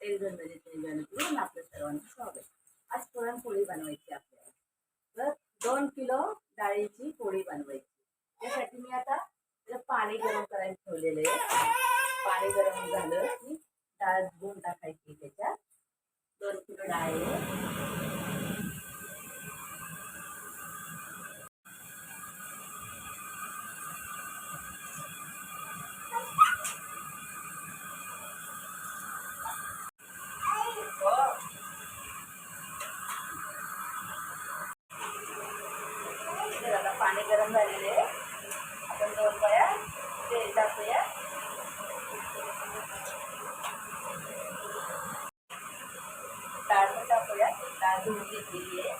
Hotel Ganpati Ganpati आपलं सर्वांचं स्वागत. आज पुरणपोळी बनवायची आपल्याला. तर दोन किलो डाळीची पोळी बनवायची. त्यासाठी मी आता त्याला पाणी गरम करायला ठेवलेलं आहे. पाणी गरम झालं की डाळ धुवून टाकायची त्याच्यात. दोन किलो डाळ आहे तर आता पाणी गरम झालेली आहे. आपण दोन पाया तेल टाकूया डाळ पण टाकूया. डाळ धुवून घेतलेली आहे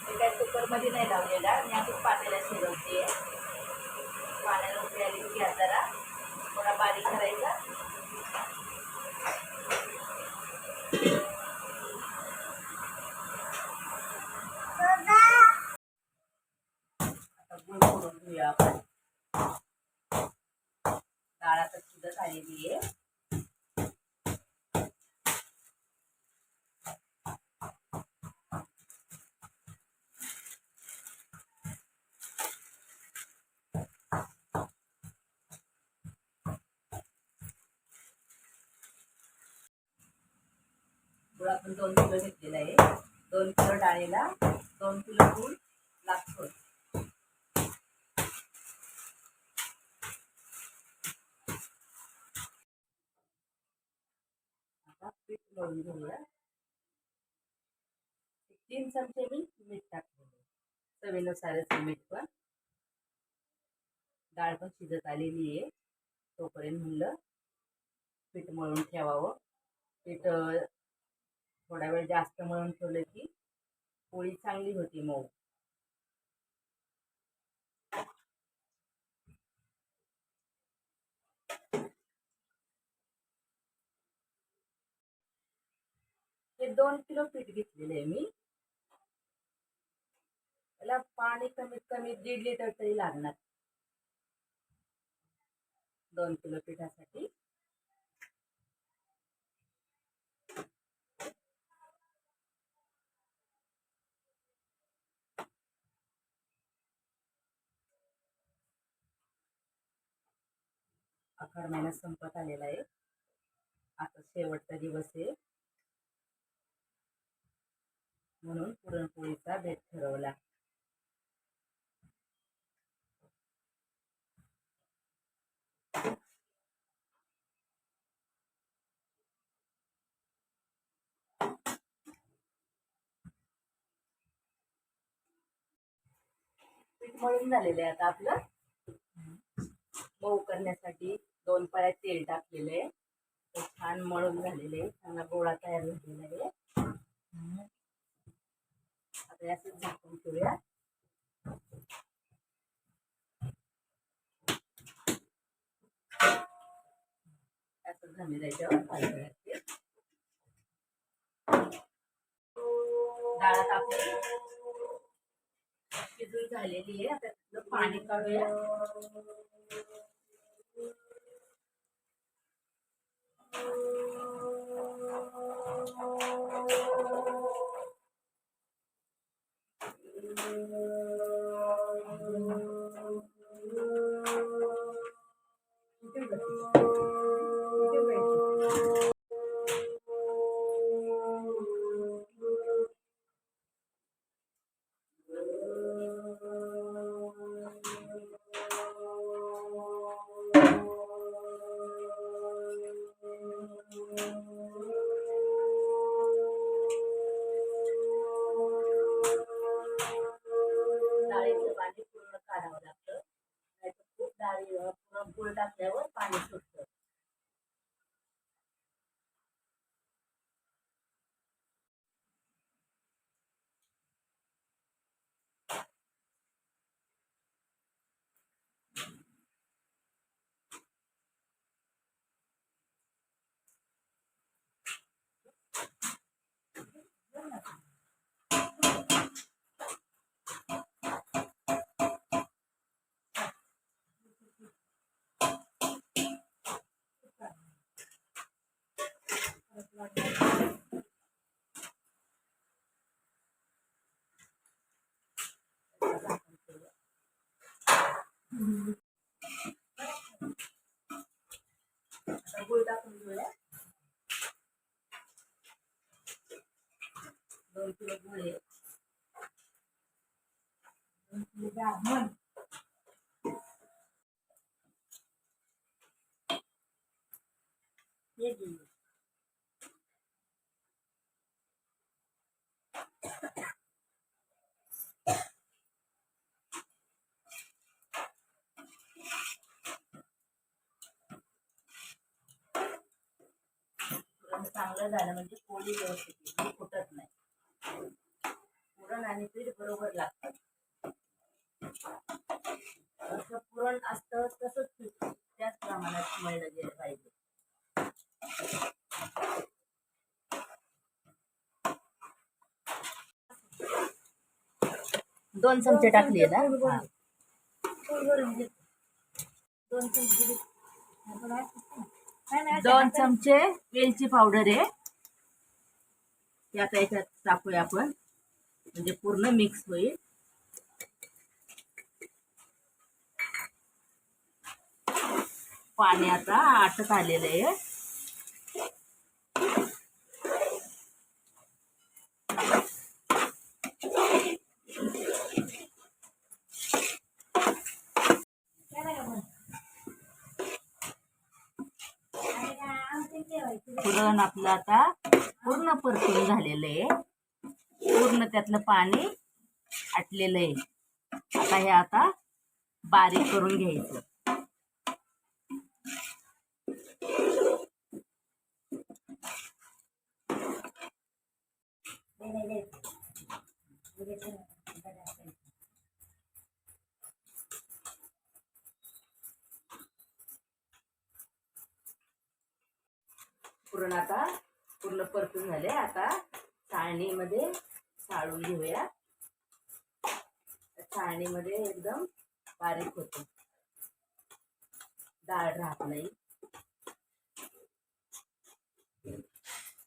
मी काय कुकरमध्ये नाही लावलेला मी आपण पाण्याला शिजवते पाण्याला उकळी आली की गॅस जरा थोडा बारीक करायचा आता गुळ फोडून घेऊया आपण डाळ आता शिजत आलेली आहे गुळ आपण दोन किलो घेतलेलं आहे. दोन किलो डाळीला दोन किलो गुळ लागतो आता पीठ घेऊया. तीन चमचे मी मीठ टाकलेले चवीनुसारच मीठ पण. डाळ पण शिजत आलेली आहे. तोपर्यंत म्हणलं पीठ मळून ठेवावं. पीठ थोडा वेळ जास्त मळून ठेवलं की पोळी चांगली होती मऊ. हे दोन किलो पीठ घेतलेलं आहे मी. त्याला पाणी कमीत कमी दीड लिटर तरी लागणार. दोन किलो पिठासाठी. आखाड महिना संपत आलेला आहे. आता शेवटचा दिवस आहे. म्हणून पुरणपोळीचा बेत ठरवला. पीठ मळून झालेलं आहे आता आपलं. मऊ करण्यासाठी दोन पळ्यात तेल टाकलेलं आहे. ते छान मळून झालेले आहे. चांगला गोळा तयार झालेला आहे. आता असंच झाकून ठेवूया. असं झालेलं याच्यावर पाहिजे लागते डाळात आपली शिजून झालेली आहे. आता पाणी काढूया. डाळीचं गुळ टाकून घेऊया दोन किलो गुळ आहे दोन किलो जामन हे घेऊया पुरण चांगलं झालं म्हणजे पोळी व्यवस्थित फुटत नाही. पुरण आणि पीठ बरोबर लागतात जसं पुरण असतं तसंच पीठ त्याच प्रमाणात मळलं गेलं पाहिजे. दोन चमचे टाकली ना. दोन चमचे दोन चमचे वेलची पावडर आहे. ते आता याच्यात टाकूया आपण. म्हणजे पूर्ण मिक्स होईल. पाणी आता आटत आलेलं आहे. पुरण आपलं आता पूर्ण परतून झालेलं आहे. पूर्ण त्यातलं पाणी आटलेलं आहे. आता हे आता बारीक करून घ्यायचं पुरण आता पूर्ण परतून झाले आता मध्ये चाळून घेऊया. चाळणीमध्ये एकदम बारीक होते. डाळ राहत नाही.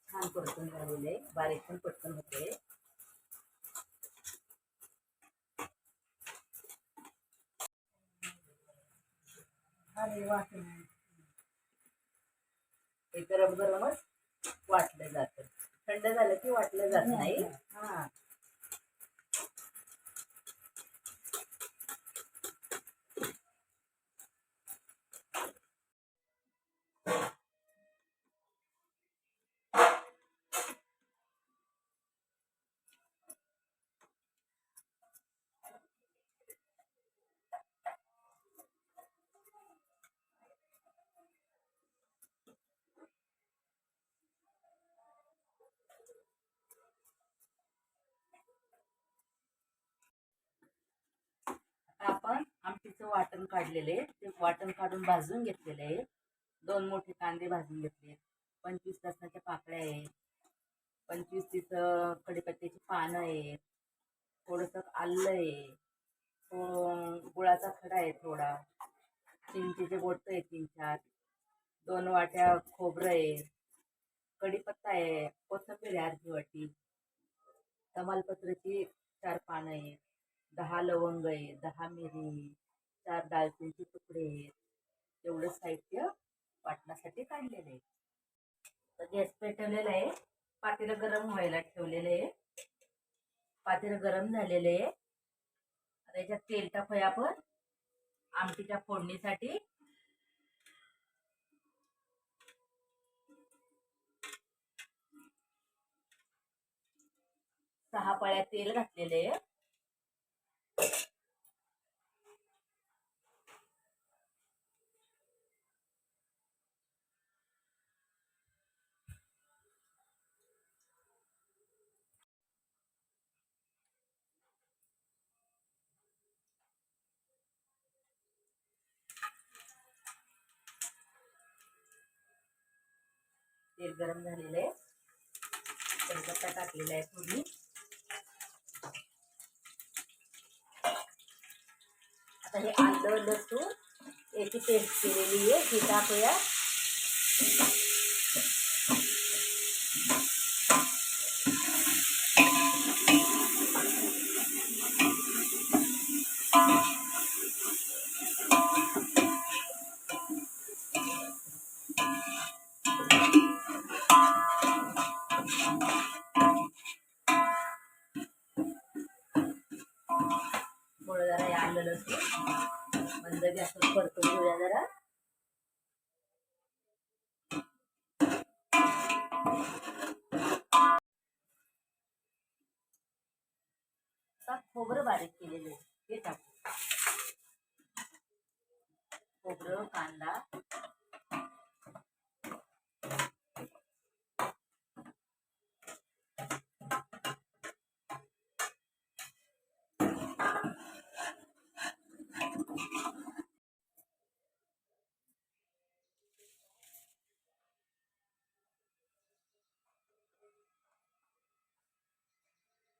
छान परतून झालेले. बारीक पण पटकन होते. हे गरम गरमच वाटलं जातं. थंड झालं की वाटलं जात नाही. हा. कांद्याचं वाटण काढलेले आहे. ते वाटण काढून भाजून घेतलेले आहे दोन मोठे कांदे भाजून घेतले पंचवीस लसणाच्या पाकळ्या आहेत. पंचवीस तिथं कडीपत्त्याची पानं आहेत. थोडंसं आलं आहे. गुळाचा खडा आहे थोडा. चिंचेचे गोट आहे तीन चार. दोन वाट्या खोबरं आहे. कढीपत्ता आहे. कोथंबीर आहे अर्धी वाटी. तमालपत्राची चार पानं आहेत. दहा लवंग आहे. दहा मिरी. चार दालचिनीचे तुकडे आहेत. एवढं साहित्य वाटण्यासाठी काढलेलं आहे. तर गॅस पेटवलेला आहे. पातेलं गरम व्हायला ठेवलेलं आहे. पातेलं गरम झालेलं आहे. आता याच्यात तेल टाकूया आपण. आमटीच्या फोडणीसाठी. सहा पळ्या तेल घातलेले आहे. तेल गरम झालेलं आहे. कढीपत्ता टाकलेला आहे थोडी आता हे आलं लसूण याची पेस्ट केलेली आहे. ती टाकूया.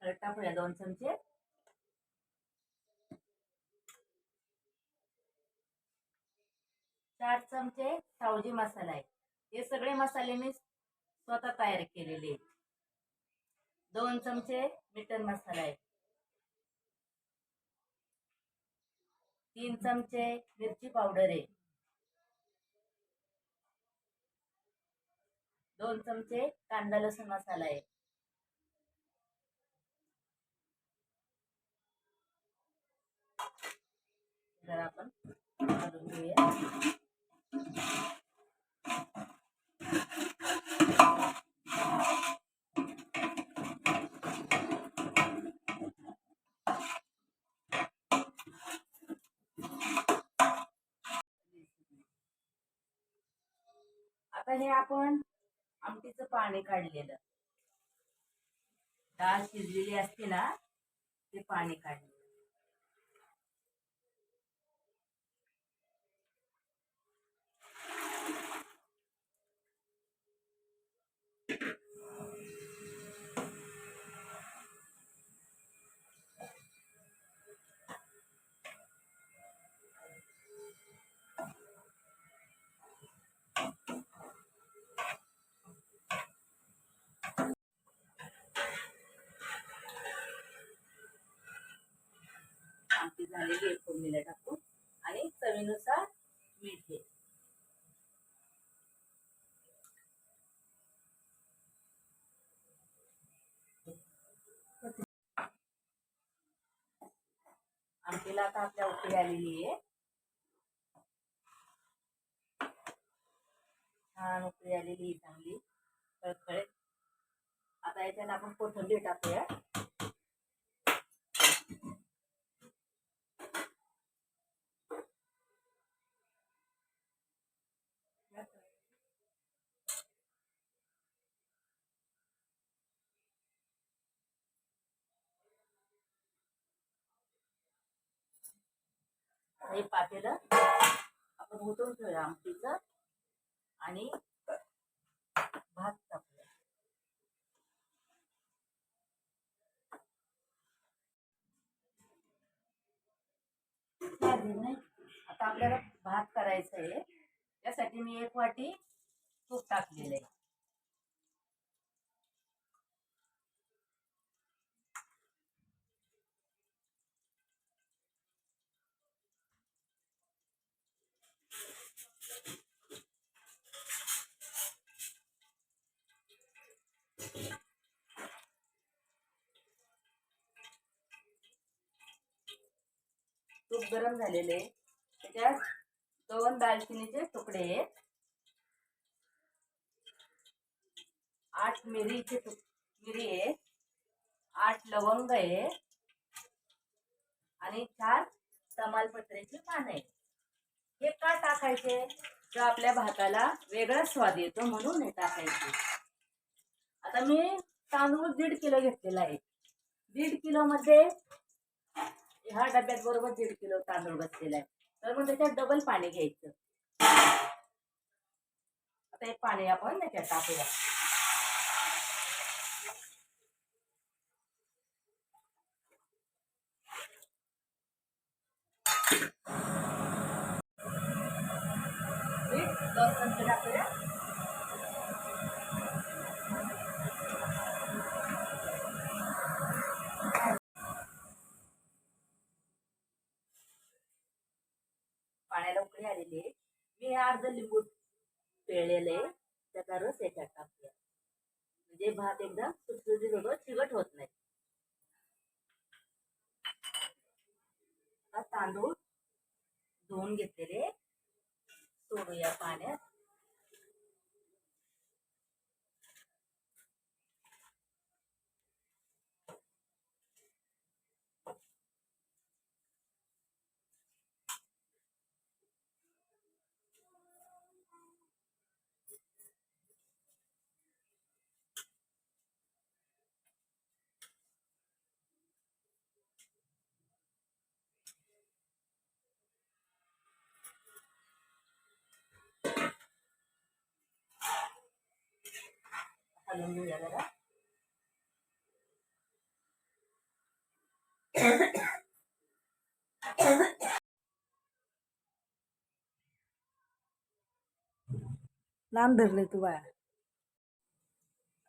हळद टाकूया दोन चमचे चार चमचे सावजी मसाला आहे हे सगळे मसाले मी स्वतः तयार केलेले दोन चमचे मिटन मसाला आहे तीन चमचे मिरची पावडर आहे दोन चमचे कांदा लसूण मसाला आहे जरा आपण काढून घेऊया. आता हे आपण आमटीचं पाणी काढलेलं. डाळ शिजलेली असते ना ते पाणी काढलेलं. झालेली आहे फोडणीला टाकू आणि चवीनुसार मीठ घे आमटीला आता आपल्या उकळी आलेली आहे. छान उकळी आलेली आहे चांगली. कळकळीत आता याच्यात आपण कोथंबीर टाकूया. हे पातेलं आपण उतरून ठेवूया आमटीचं आणि भात टाकूया. नाही. आता आपल्याला भात करायचा आहे त्यासाठी मी एक वाटी तूप टाकलेलं आहे. गरम झालेले आहे. त्याच्यात दोन दालचिनीचे तुकडे आहेत. आठ मिरीचे तुक मिरी आहे आठ लवंग आहे आणि चार तमालपत्र्याची पान आहे हे का टाकायचे? तर आपल्या भाताला वेगळा स्वाद येतो म्हणून हे टाकायचे. आता मी तांदूळ दीड किलो घेतलेला आहे. दीड किलो मध्ये ह्या डब्यात बरोबर दीड किलो तांदूळ बसलेला आहे. तर मग त्याच्यात डबल पाणी घ्यायचं. आता हे पाणी आपण त्याच्यात टाकूया. उकळी आलेली आहे. मी हे अर्ध लिंबू पिळलेलं आहे. त्याचा रस याच्यात टाकूया म्हणजे भात एकदम सुटसुटीत होतो चिकट होत नाही. हा तांदूळ धुवून घेतलेले सोडूया पाण्यात. हलवून घेऊया जरा लांब धरले तू बाया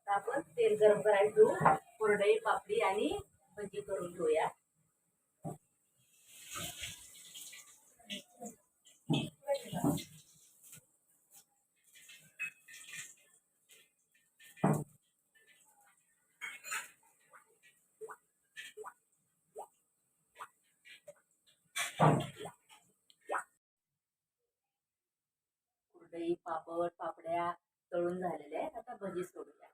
आता आपण तेल गरम करायला घेऊ कुरडई पापडी आणि भजी करून घेऊया कुरडई पापड पापड्या तळून झालेल्या आहेत. आता भजी सोडूया.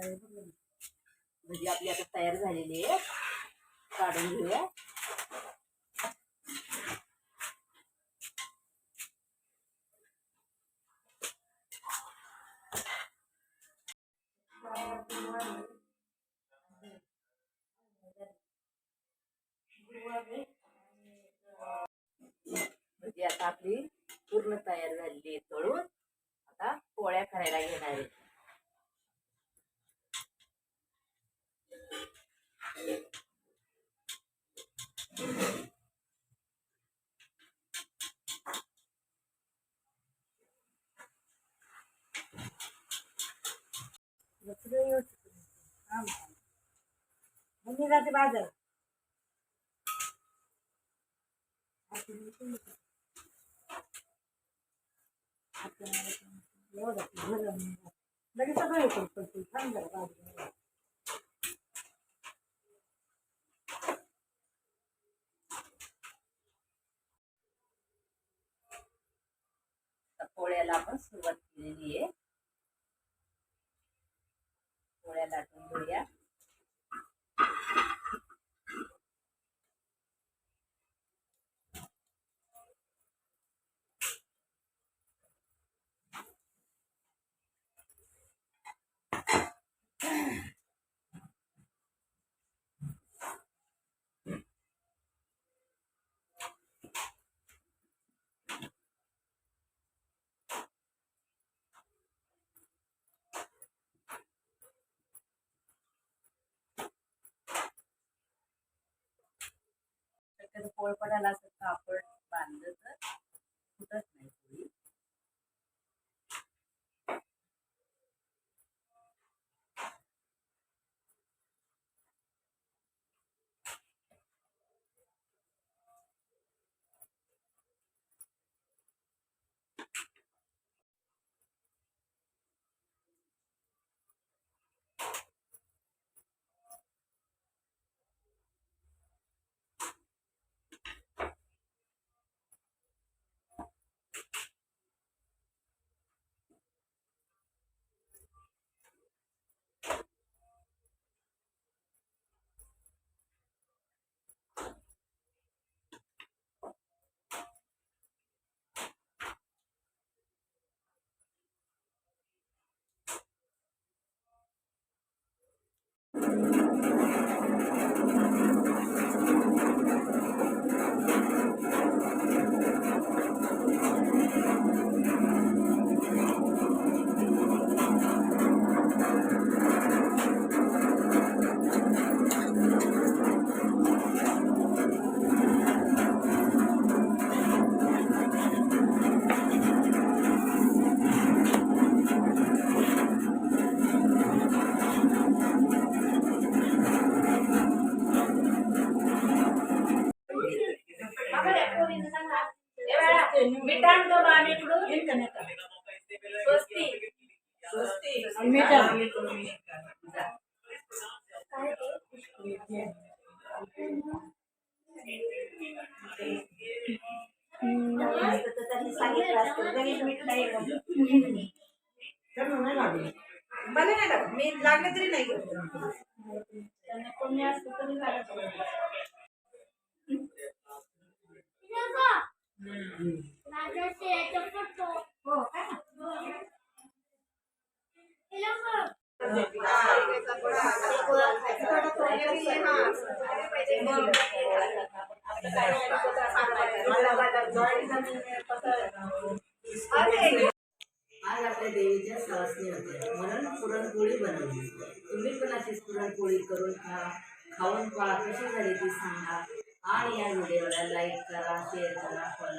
भजी म्हणजे आपली आता तयार झालेली आहे काढून घेऊया. भजी आता आपली पूर्ण तयार झालेली आहे तळून. आता पोळ्या करायला घेणार आहे. जाते बाजार. लगेच सगळं येतो पण तू थांब बाजूला. पोळ्याला आपण सुरुवात केलेली आहे. पोळ्या लाटून घेऊया. पोळपणाला पोळपडाला असं कापड बांधलं तर फुटत नाही. आज आपल्या देवीच्या सवासणी होते म्हणून पुरणपोळी बनवली तुम्ही पण अशीच पुरणपोळी करून खा खाऊन पळा कशी झाली ती सांगा आणि या व्हिडिओला लाईक करा शेअर करा करा